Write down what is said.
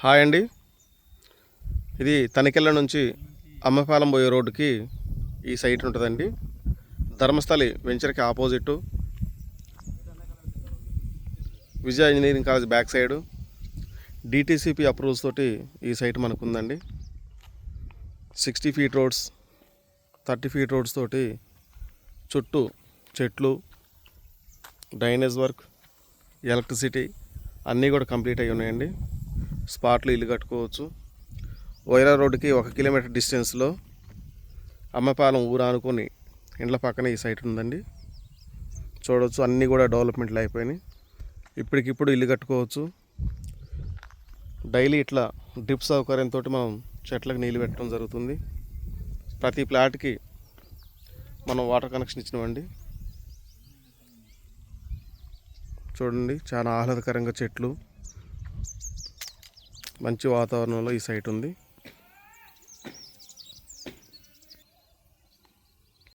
Hi అండి. ఇది తనికెళ్ళ నుంచి అమ్మపాలెం పోయే రోడ్డుకి ఈ సైట్ ఉంటుందండి. Dharmasthali వెంచర్కి opposite Vijaya engineering college back side. DTCP approvals తోటి ఈ సైట్ మనకు ఉందండి sixty feet roads thirty feet roads తోటి చుట్టూ చెట్లు డ్రైనేజ్ వర్క్ ఎలక్ట్రిసిటీ అన్నీ కూడా కంప్లీట్ అయి ఉన్నాయండి. స్పాట్లో ఇల్లు కట్టుకోవచ్చు. వైరా రోడ్డుకి ఒక కిలోమీటర్ డిస్టెన్స్లో అమ్మపాలెం ఊరు అనుకుని ఇండ్ల పక్కన ఈ సైట్ ఉందండి. చూడవచ్చు అన్నీ కూడా డెవలప్మెంట్లు అయిపోయినాయి. ఇప్పటికిప్పుడు ఇల్లు కట్టుకోవచ్చు. డైలీ ఇట్లా డ్రిప్ సౌకర్యంతో మనం చెట్లకు నీళ్ళు పెట్టడం జరుగుతుంది. ప్రతి ప్లాట్కి మనం వాటర్ కనెక్షన్ ఇచ్చినామండి. చూడండి చాలా ఆహ్లాదకరంగా చెట్లు. మంచి వాతావరణంలో ఈ సైట్ ఉంది.